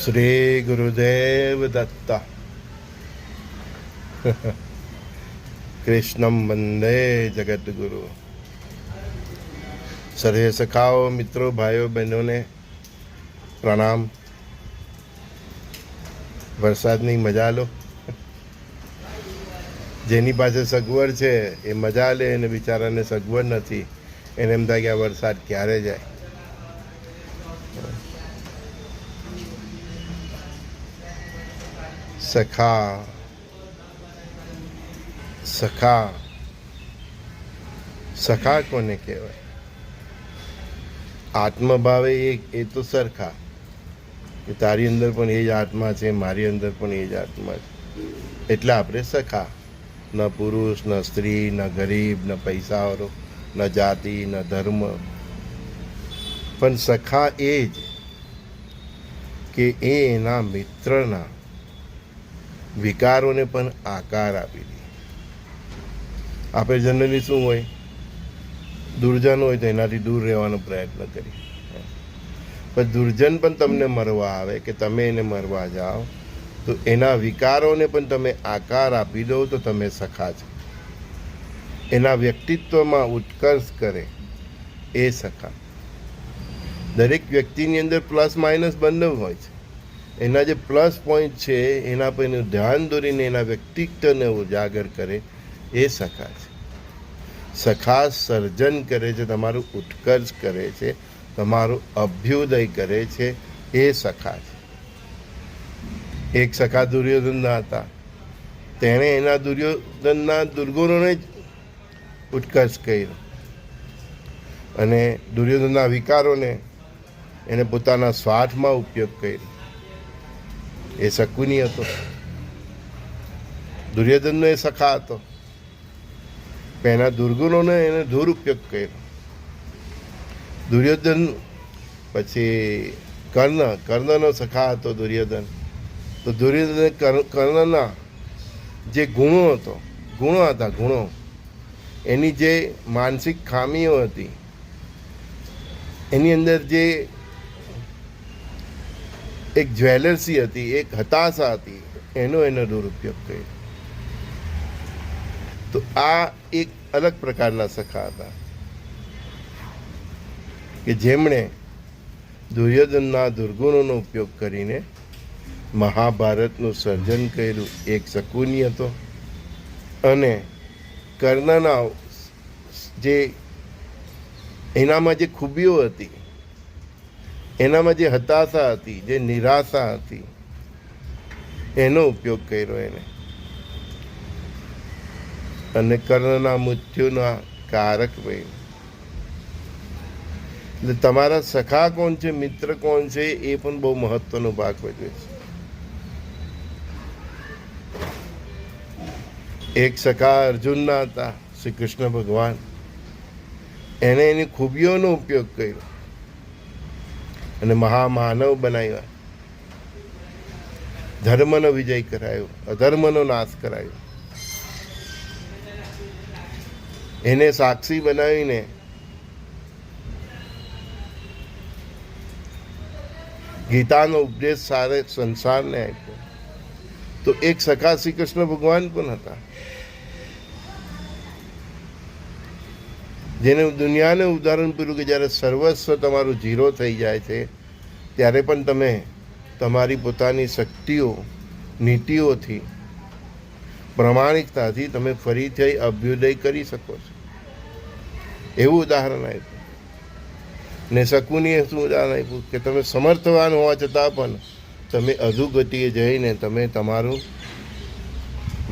શ્રી ગુરુદેવ દત્ત કૃષ્ણમ વંદે જગદગુરુ સર્વે સખાઓ મિત્રો ભાઈઓ બહેનોને પ્રણામ વરસાદની મજા લો. જેની પાસે સગવડ છે, એ મજા લે અને બિચારાને સગવડ નથી. એને એમ થાય કે આ વરસાદ ક્યારે જાય? સખા સખા સખા કોને કહેવાય? આત્મભાવે એ એ તો સરખા. કે તારી અંદર પણ એ જ આત્મા છે, મારી અંદર પણ એ જ આત્મા છે. એટલે આપણે સખા. ન પુરુષ, ન સ્ત્રી, ન ગરીબ, ન પૈસાવાળો, ન જાતિ, ન ધર્મ. પણ સખા એ જ કે એ એના મિત્રના વિકારોને પણ આકાર આપી દે આપણે જનરલી શું હોય? દુર્જન હોય તો એનાથી દૂર રહેવાનો પ્રયત્ન કરી પણ દુર્જન પણ તમને મરવા આવે કે તમે એને મરવા જાઓ, તો એના વિકારોને પણ તમે આકાર આપી દો તો તમે સખા છો. એના વ્યક્તિત્વમાં ઉત્કર્ષ કરે એ સખા. દરેક વ્યક્તિની અંદર પ્લસ માઇનસ બંને હોય છે. એના જે પ્લસ પોઈન્ટ છે, એના પર એનું ધ્યાન દોરીને એના વ્યક્તિત્વને ઉજાગર કરે, એ સખા છે. સખા સર્જન કરે છે, તમારું ઉત્કર્ષ કરે છે, તમારું અભ્યુદય કરે છે, એ સખા છે. એક સખા દુર્યોધનના હતા. તેણે એના દુર્યોધનના દુર્ગુણોને જ ઉત્કર્ષ કર્યો. અને દુર્યોધનના વિકારોને એને પોતાના સ્વાર્થમાં ઉપયોગ કર્યો. એ શકુની હતો. દુર્યોધનનો એ સખા હતો. એના દુર્ગુણોને એને દુરુપયોગ કર્યો. દુર્યોધન પછી કર્ણ, કર્ણનો સખા હતો દુર્યોધન. તો દુર્યોધન કર્ણના જે ગુણો હતો, ગુણો હતા, ગુણો, એની જે માનસિક ખામીઓ હતી, એની અંદર જે એક જ્વેલર્સી હતી, એક હતાશા હતી, એનો એનો દુરુપયોગ કર્યો. તો આ એક અલગ પ્રકારના સખા હતા. કે જેમણે દુર્યોધનના દુર્ગુણોનો ઉપયોગ કરીને મહાભારતનું સર્જન કર્યું. એક શકુની હતો અને કર્ણના જે એનામાં જે ખૂબીઓ હતી એનામાં જે હતાશા હતી, જે નિરાશા હતી, એનો ઉપયોગ કર્યો એને. અને કર્ણના મૃત્યુના કારક બન્યું. એટલે તમારા સખા કોણ છે, મિત્ર કોણ છે, એ પણ બહુ મહત્વનો ભાગ ભજવે છે. એક સખા અર્જુનના હતા શ્રી કૃષ્ણ ભગવાન. એણે એની ખૂબીઓનો ઉપયોગ કર્યો. અને મહામાનવ બનાવ્યા. ધર્મનો વિજય કરાયો, અધર્મનો નાશ કરાયો. એને સાક્ષી બનાવીને ગીતાનો ઉપદેશ સારે સંસારને આપ્યો. તો એક સખા શ્રી કૃષ્ણ ભગવાન પણ હતા. જેને દુનિયાને ઉદાહરણ પૂર્યું કે જ્યારે સર્વસ્વ તમારું ઝીરો થઈ જાય છે, ત્યારે પણ તમે તમારી પોતાની શક્તિઓ, નીતિઓથી, પ્રમાણિકતાથી તમે ફરીથી અભ્યુદય કરી શકો છો. એવું ઉદાહરણ આપ્યું. ને શકુનીએ શું ઉદાહરણ આપ્યું? કે તમે સમર્થવાન હોવા છતાં પણ તમે અધુગતિએ જઈને તમે તમારું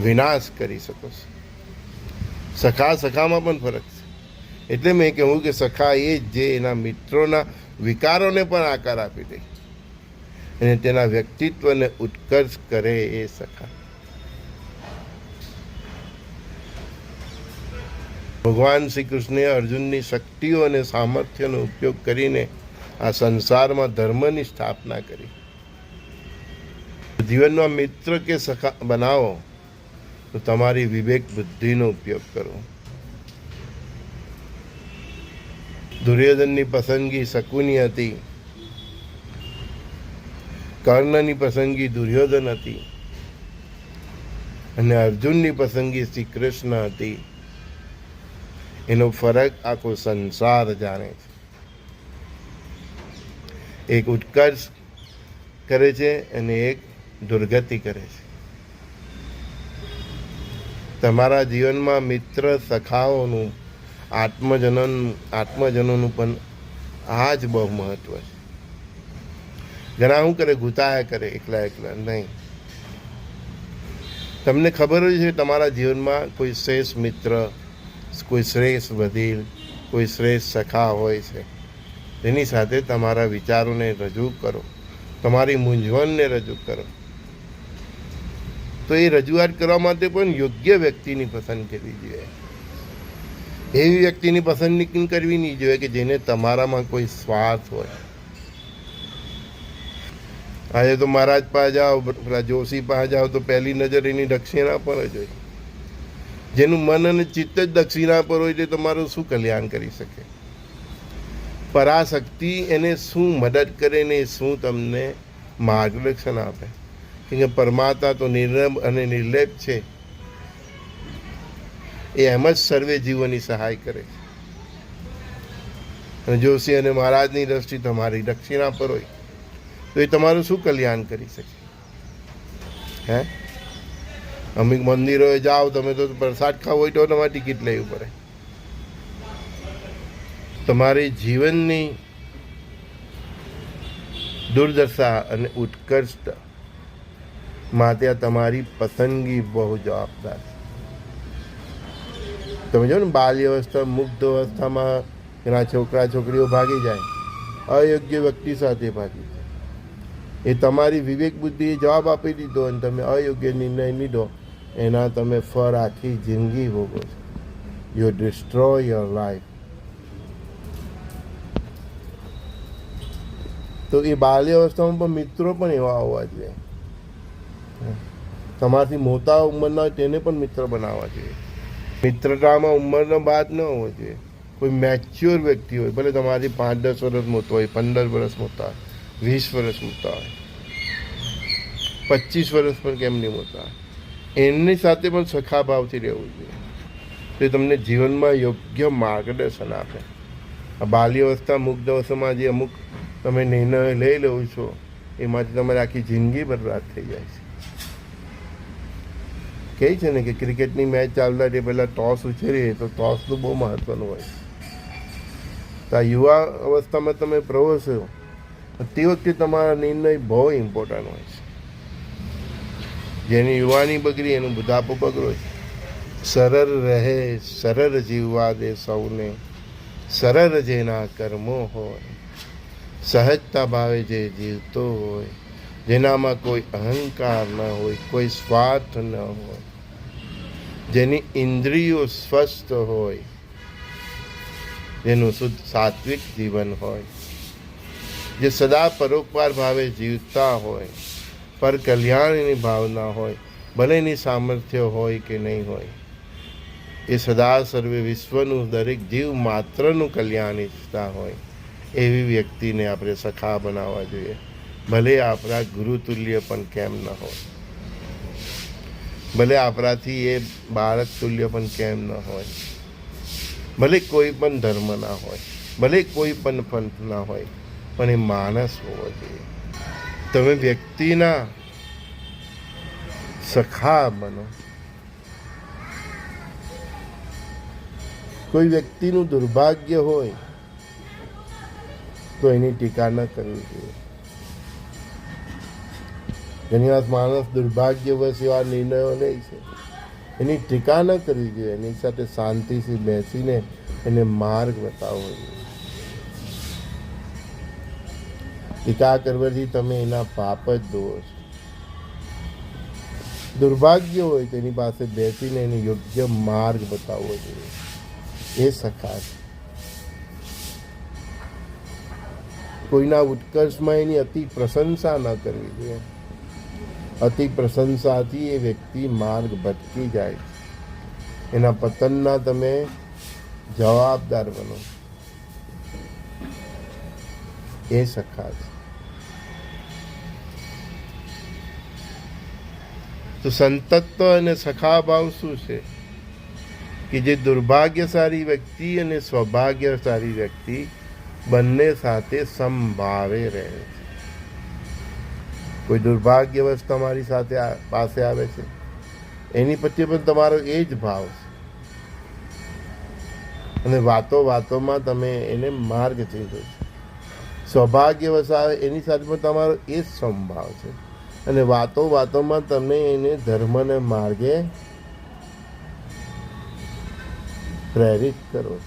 વિનાશ કરી શકો છો. સખા સખામાં પણ ફરક છે. એટલે મેં કહ્યું કે સખા એ જ એના મિત્રોના વિકારોને પણ આકાર આપી દે. અને તેના વ્યક્તિત્વને ઉત્કર્ષ કરે એ સખા. ભગવાન શ્રી કૃષ્ણે અર્જુનની શક્તિઓ અને સામર્થ્યનો ઉપયોગ કરીને આ સંસારમાં ધર્મની સ્થાપના કરી. જીવનમાં મિત્ર કે સખા બનાવો, તો તમારી વિવેક બુદ્ધિનો ઉપયોગ કરો. દુર્યોધનની પસંદગી શકુની હતી. કર્ણની પસંદગી દુર્યોધન હતી. અને અર્જુનની પસંદગી શ્રી કૃષ્ણ હતી. એનો ફરક આખો સંસાર જાણે છે. એક ઉત્કર્ષ કરે છે અને એક દુર્ગતિ કરે છે. તમારા જીવનમાં મિત્ર સખાઓનું આત્મજનન, આત્મજનોનું પણ આ જ બહુ મહત્વ છે. ઘણા શું કરે, ગુતાયા કરે, એકલા એકલા, નહીં. તમને ખબર હોય છે, તમારા જીવનમાં કોઈ શ્રેષ્ઠ મિત્ર, કોઈ શ્રેષ્ઠ વડીલ, કોઈ શ્રેષ્ઠ સખા હોય છે. તેની સાથે તમારા વિચારોને રજૂ કરો. તમારી મૂંઝવણને રજૂ કરો. તો એ રજૂઆત કરવા માટે પણ યોગ્ય વ્યક્તિની પસંદ કરવી જોઈએ. એવી વ્યક્તિની પસંદગી કરવી નહીં જોઈએ કે જેને તમારામાં કોઈ સ્વાર્થ હોય. આજે તો મહારાજ પાસે જાઓ જોશી પાસે જાઓ તો પહેલી નજર એની દક્ષિણા પર જ હોય. જેનું મન અને ચિત્ત જ દક્ષિણા પર હોય તે તમારું શું કલ્યાણ કરી શકે? પરાશક્તિ એને શું મદદ કરે ને શું તમને માર્ગદર્શન આપે? કેમ કે પરમાત્મા તો નિર્લભ અને નિર્લેપ છે. એ એમ જ સર્વે જીવોની સહાય કરે અને જોશી અને મહારાજની દ્રષ્ટિ તમારી દક્ષિણા પર હોય. તો એ તમારું શું કલ્યાણ કરી શકે? હે? અમુક મંદિરોએ જાઓ, તમે તો પ્રસાદ ખાવો હોય તો તમારે ટિકિટ લેવી પડે. તમારી જીવનની દુર્દશા અને ઉત્કર્ષ માટે તમારી પસંદગી બહુ જવાબદાર છે. તમે જો ને, બાલ્ય અવસ્થા, મુગ્ધ અવસ્થામાં એના છોકરા, છોકરીઓ ભાગી જાય. અયોગ્ય વ્યક્તિ સાથે ભાગી જાય. એ તમારી વિવેક બુદ્ધિએ જવાબ આપી દીધો અને તમે અયોગ્ય નિર્ણય લીધો, એના તમે ફર આખી જિંદગી ભોગો છો. યુ ડિસ્ટ્રોય યોર લાઈફ તો એ બાલ્ય અવસ્થામાં પણ મિત્રો પણ એવા હોવા જોઈએ. તમારાથી મોટા ઉંમરના હોય તેને પણ મિત્ર બનાવવા જોઈએ. મિત્રતામાં ઉંમરનો બાદ ન હોવો જોઈએ કોઈ મેચ્યોર વ્યક્તિ હોય, ભલે તમારી પાંચ દસ વર્ષ મોટો હોય, પંદર વર્ષ મોટા હોય, વીસ વર્ષ મોટા હોય, પચીસ વર્ષ પણ કેમ નહીં મોટા એમની સાથે પણ સખા ભાવથી રહેવું જોઈએ. તે તમને જીવનમાં યોગ્ય માર્ગદર્શન આપે. આ બાલ્ય અવસ્થા મુગ્ધ અવસ્થામાં જે અમુક તમે નિર્ણય લઈ લો છો, એમાંથી તમારી આખી જિંદગી બરબાદ થઈ જાય છે. કહે છે ને કે ક્રિકેટની મેચ ચાલતા તે પહેલાં ટોસ ઉછેરીએ તો ટોસનું બહુ મહત્ત્વનું હોય તો આ યુવા અવસ્થામાં તમે પ્રવશો તે વખતે તમારા નિર્ણય બહુ ઇમ્પોર્ટન્ટ હોય છે. જેની યુવાની બગડી એનું બુધાપો બગડો છે. સરળ રહે, સરળ જીવવા દે સૌને. સરળ જેના કર્મો હોય, સહજતા ભાવે જે જીવતો હોય, જેનામાં કોઈ અહંકાર ન હોય, કોઈ સ્વાર્થ ન હોય. જેની ઇન્દ્રિયો સ્વસ્થ હોય, જેનું શુદ્ધ સાત્વિક જીવન હોય, જે સદા પરોપકાર ભાવે જીવતા હોય, પર કલ્યાણની ભાવના હોય, ભલે એની સામર્થ્ય હોય કે નહીં હોય, એ સદા સર્વે વિશ્વનું દરેક જીવ માત્રનું કલ્યાણ ઈચ્છતા હોય, એવી વ્યક્તિને આપણે સખા બનાવવા જોઈએ. ભલે આપણા ગુરુતુલ્ય પણ કેમ ન હોય. ભલે આપણાથી એ બાળક તુલ્ય પણ કેમ ન હોય. ભલે કોઈ પણ ધર્મ ના હોય, ભલે કોઈ પણ પંથ ના હોય, પણ એ માણસ હોવો જોઈએ. તમે વ્યક્તિના સખા બનો. કોઈ વ્યક્તિનું દુર્ભાગ્ય હોય, તો એની ટીકા ન કરવી જોઈએ. ઘણી વાર માણસ દુર્ભાગ્યવશ એવા નિર્ણયો લે છે. એની ટીકા ન કરવી જોઈએ, એની સાથે શાંતિથી બેસીને એને માર્ગ બતાવવો જોઈએ. ટીકા કરવાથી તમે એના પાપ જ દોવો છો. દુર્ભાગ્ય હોય તેની પાસે બેસીને એને યોગ્ય માર્ગ બતાવવો જોઈએ. એ સખા કોઈના ઉત્કર્ષમાં એની અતિ પ્રશંસા ન કરવી જોઈએ. અતિ પ્રશંસાથી એ વ્યક્તિ માર્ગ ભટકી જાય. એના પતનના તમે જવાબદાર બનો. એ સખા છે. તો સંતત્વ અને સખાભાવ શું છે? કે જે દુર્ભાગ્યશાળી વ્યક્તિ અને સૌભાગ્યશાળી વ્યક્તિ બંને સાથે સંભાવે રહે છે. કોઈ દુર્ભાગ્યવશ તમારી સાથે પાસે આવે છે. એની પ્રત્યે પણ તમારો એ જ ભાવ છે. અને વાતો વાતોમાં તમે એને માર્ગ ચીંધો છો. સૌભાગ્યવશ આવે એની સાથે પણ તમારો એ જ સંભાવ છે. અને વાતો વાતોમાં તમે એને ધર્મને માર્ગે પ્રેરિત કરો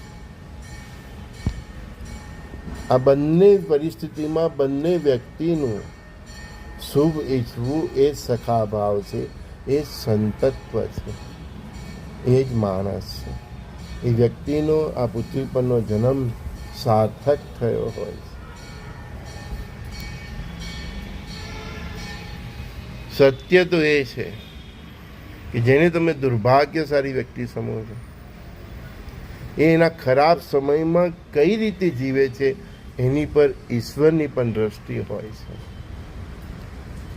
આ બંને પરિસ્થિતિમાં બંને વ્યક્તિનું શુભ ઈચ્છવું એ જ સખાભાવ છે, એ સંતત્વ છે એ જ માણસ છે. એ વ્યક્તિનો, આ પૃથ્વી પરનો જન્મ સાર્થક થયો હોય છે. સત્ય તો એ છે કે જેને તમે દુર્ભાગ્યશાળી વ્યક્તિ સમો છો. એ એના ખરાબ સમયમાં કઈ રીતે જીવે છે, એની પર ઈશ્વરની પણ દ્રષ્ટિ હોય છે.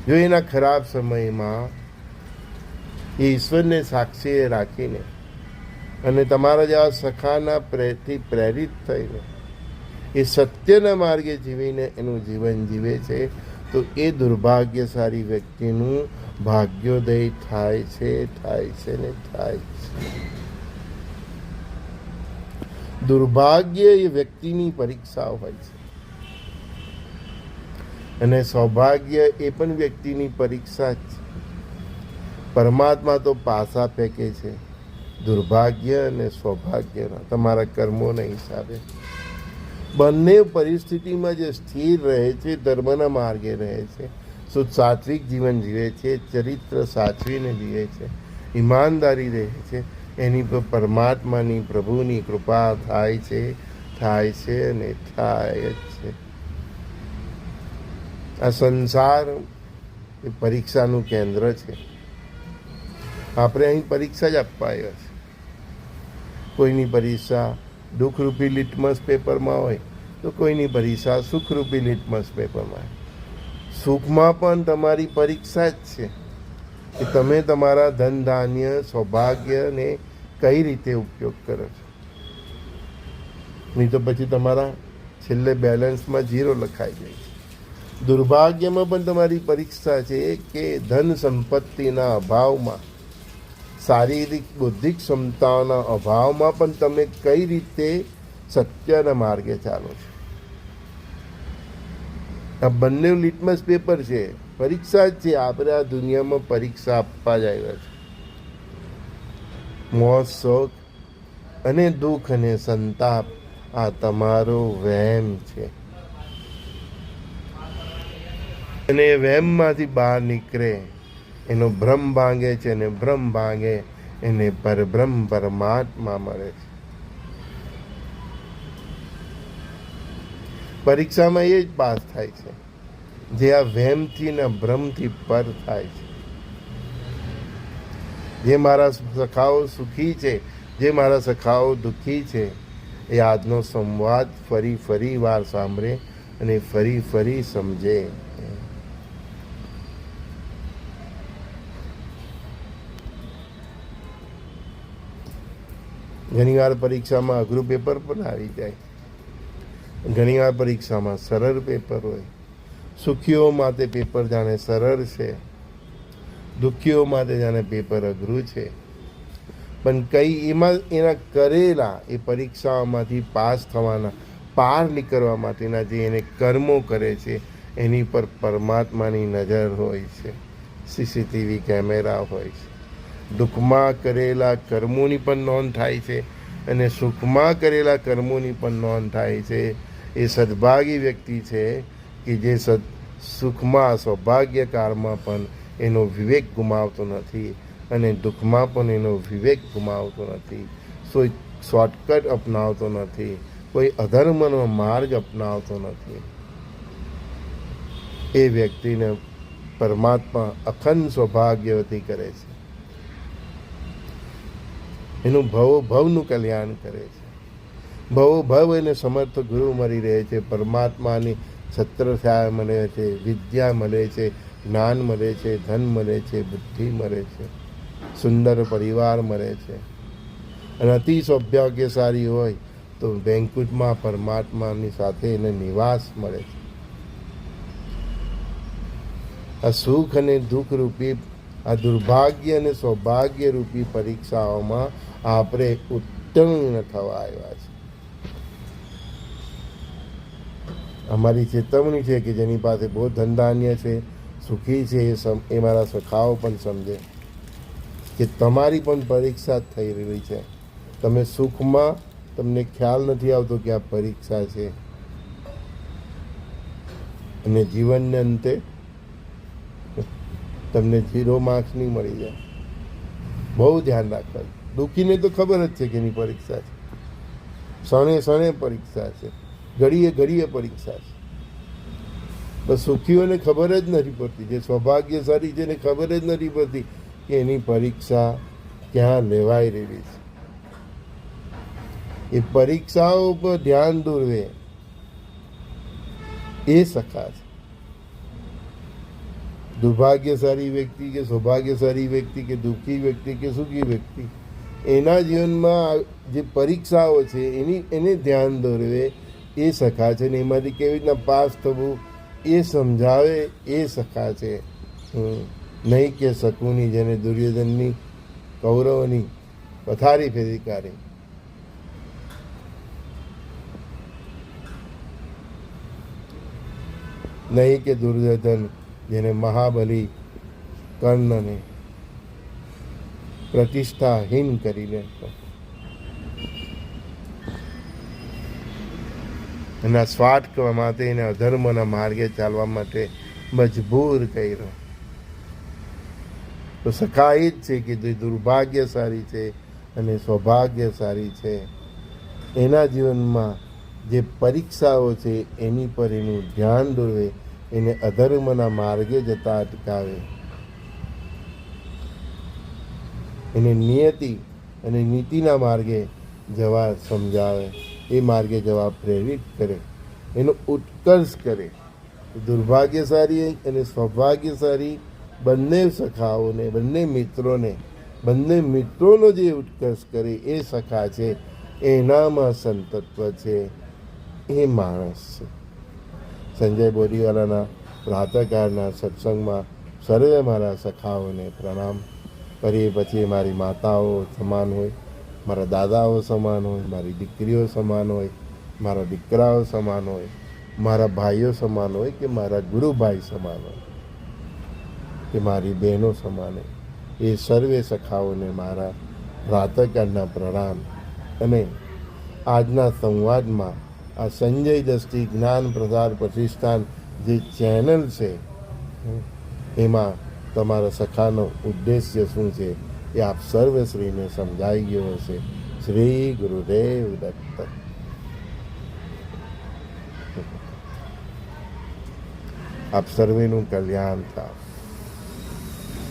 જો એના ખરાબ સમયમાં એ ઈશ્વરને સાક્ષીએ રાખીને અને તમારા જેવા સખાના પ્રેરથી પ્રેરિત થઈને એ સત્યના માર્ગે જીવીને એનું જીવન જીવે છે, તો એ દુર્ભાગ્યશાળી વ્યક્તિનું ભાગ્યોદય થાય છે થાય છે ને થાય છે. દુર્ભાગ્ય એ વ્યક્તિની પરીક્ષા હોય છે. અને સૌભાગ્ય એ પણ વ્યક્તિની પરીક્ષા જ. છે પરમાત્મા તો પાસા ફેંકે છે. દુર્ભાગ્ય અને સૌભાગ્યના તમારા કર્મોના હિસાબે. બંને પરિસ્થિતિમાં જે સ્થિર રહે છે ધર્મના માર્ગે રહે છે. સાત્વિક જીવન જીવે છે, ચરિત્ર સાચવીને જીવે છે, ઈમાનદારી રહે છે. એની પર પરમાત્માની પ્રભુની કૃપા થાય છે થાય છે અને થાય જ છે. આ સંસાર એ પરીક્ષાનું કેન્દ્ર છે. આપણે અહીં પરીક્ષા જ આપવા આવ્યા છે. કોઈની પરીક્ષા દુઃખરૂપી લિટમસ પેપરમાં હોય, તો કોઈની પરીક્ષા સુખરૂપી લિટમસ પેપરમાં સુખમાં પણ તમારી પરીક્ષા જ છે કે તમે તમારા ધન ધાન્ય સૌભાગ્યને કઈ રીતે ઉપયોગ કરો છો. નહીં તો પછી તમારા છેલ્લે બેલેન્સમાં ઝીરો લખાઈ જાય. દુર્ભાગ્યમાં પણ તમારી પરીક્ષા છે કે ધન સંપત્તિના અભાવમાં, શારીરિક બૌદ્ધિક ક્ષમતાઓના અભાવમાં પણ તમે કઈ રીતે સત્યના માર્ગે ચાલો છો? આ બંને લિટમસ પેપર છે. પરીક્ષા જ છે. આપણે આ દુનિયામાં પરીક્ષા આપવા જ આવ્યા છે મોત શોખ અને દુઃખ અને સંતાપ આ તમારો વહેમ છે. અને વહેમમાંથી બહાર નીકળે. એનો ભ્રમ ભાંગે છે અને ભ્રમ ભાંગે એને પરબ્રહ્મ પરમાત્મા મળે છે. પરીક્ષામાં એ જ પાસ થાય છે. જે આ વહેમથી ને ભ્રમથી પર થાય છે. જે મારા સખાઓ સુખી છે, જે મારા સખાઓ દુઃખી છે, એ આજનો સંવાદ ફરી ફરી વાર સાંભળે અને ફરી ફરી સમજે. ઘણીવાર પરીક્ષામાં અઘરું પેપર પણ આવી જાય. ઘણીવાર પરીક્ષામાં સરળ પેપર હોય. સુખીઓ માટે પેપર જાણે સરળ છે. દુઃખીઓ માટે જાણે પેપર અઘરું છે. પણ કઈ એમાં, એના કરેલા એ પરીક્ષાઓમાંથી પાસ થવાના, પાર નીકળવા માટેના જે એને કર્મો કરે છે, એની પર પરમાત્માની નજર હોય છે. સીસીટીવી કેમેરા હોય છે. દુઃખમાં કરેલા કર્મોની પણ નોંધ થાય છે અને સુખમાં કરેલા કર્મોની પણ નોંધ થાય છે. એ સદભાગી વ્યક્તિ છે કે જે સદ સુખમાં સૌભાગ્ય કાળમાં પણ એનો વિવેક ગુમાવતો નથી અને દુઃખમાં પણ એનો વિવેક ગુમાવતો નથી. કોઈ શોર્ટકટ અપનાવતો નથી, કોઈ અધર્મનો માર્ગ અપનાવતો નથી. એ વ્યક્તિને પરમાત્મા અખંડ સૌભાગ્યવતી કરે છે. એનું ભવો, ભવનું કલ્યાણ કરે છે. ભવો, ભવ એને સમર્થ ગુરુ મળી રહે છે. પરમાત્માની છત્ર મળે છે, વિદ્યા મળે છે, જ્ઞાન મળે છે, ધન મળે છે, બુદ્ધિ મળે છે, સુંદર પરિવાર મળે છે. અને અતિ સૌભાગ્યશાળી હોય તો બેંકુટમાં પરમાત્માની સાથે એને નિવાસ મળે છે. આ સુખ અને દુઃખ રૂપી આ દુર્ભાગ્ય અને સૌભાગ્ય રૂપી પરીક્ષાઓમાં આપણે ઉત્તીર્ણ થવા આવ્યા છે. અમારી ચેતવણી છે કે જેની પાસે બહુ ધનધાન્ય છે, સુખી છે, એ સમ, એ મારા સખાઓ પણ સમજે કે તમારી પણ પરીક્ષા થઈ રહી છે. તમે સુખમાં તમને ખ્યાલ નથી આવતો કે આ પરીક્ષા છે. અને જીવનને અંતે તમને ઝીરો માર્ક્સ નહીં મળી જાય. બહુ ધ્યાન રાખવાનું. દુઃખીને તો ખબર જ છે કે એની પરીક્ષા છે. ક્ષણે ક્ષણે પરીક્ષા છે. ઘડીએ ઘડીએ પરીક્ષા છે. બસ સુખીઓને ખબર જ નથી પડતી. જે સૌભાગ્યશાળી છે એને ખબર જ નથી પડતી કે એની પરીક્ષા ક્યાં લેવાઈ રહેલી છે. એ પરીક્ષાઓ પર ધ્યાન દોરવે એ સખા છે. દુર્ભાગ્યશાળી વ્યક્તિ કે સૌભાગ્યશાળી વ્યક્તિ કે દુઃખી વ્યક્તિ કે સુખી વ્યક્તિ એના જીવનમાં જે પરીક્ષાઓ છે, એની, એને ધ્યાન દોરવે, એ સખા છે ને એમાંથી કેવી રીતના પાસ થવું, એ સમજાવે, એ સખા છે. નહીં કે શકુની જેને દુર્યોધનની કૌરવની પથારી ફેરી કાઢી. નહીં કે દુર્યોધન જેને મહાબલી કર્ણને પ્રતિષ્ઠાહીન કરીને એના સ્વાર્થ માટે, એને અધર્મના માર્ગે ચાલવા માટે મજબૂર કર્યો. તો સખા એ જ છે કે જે દુર્ભાગ્યશાળી છે અને સૌભાગ્યશાળી છે, એના જીવનમાં જે પરીક્ષાઓ છે, એની પર એનું ધ્યાન દોરવે, એને અધર્મના માર્ગે જતા અટકાવે. એને નિયતિ અને નીતિના માર્ગે જવા સમજાવે, એ માર્ગે જવા પ્રેરિત કરે. એનો ઉત્કર્ષ કરે. દુર્ભાગ્યશાળી અને સૌભાગ્યશાળી બંને સખાઓને, બંને મિત્રોને, બંને મિત્રોનો જે ઉત્કર્ષ કરે એ સખા છે, એનામાં સંતત્વ છે, એ માણસ છે. સંજય બોરીવાલાના પ્રાતકાળના સત્સંગમાં સર્વે મારા સખાઓને પ્રણામ. કરીએ પછી મારી માતાઓ સમાન હોય મારા દાદાઓ સમાન હોય મારી દીકરીઓ સમાન હોય મારા દીકરાઓ સમાન હોય મારા ભાઈઓ સમાન હોય કે મારા ગુરુભાઈ સમાન હોય કે મારી બહેનો સમાન હોય. એ સર્વે સખાઓને મારા પ્રાતકાળના પ્રણામ. અને આજના સંવાદમાં આ સંજય દસ્તી જ્ઞાન પ્રસાર પ્રતિષ્ઠાન જે ચેનલ છે એમાં તમારા સખાનો ઉદ્દેશ્ય શું છે એ આપ સર્વશ્રીને સમજાઈ ગયો હશે. શ્રી ગુરુદેવ દત્ત. આપ સર્વેનું કલ્યાણ થાય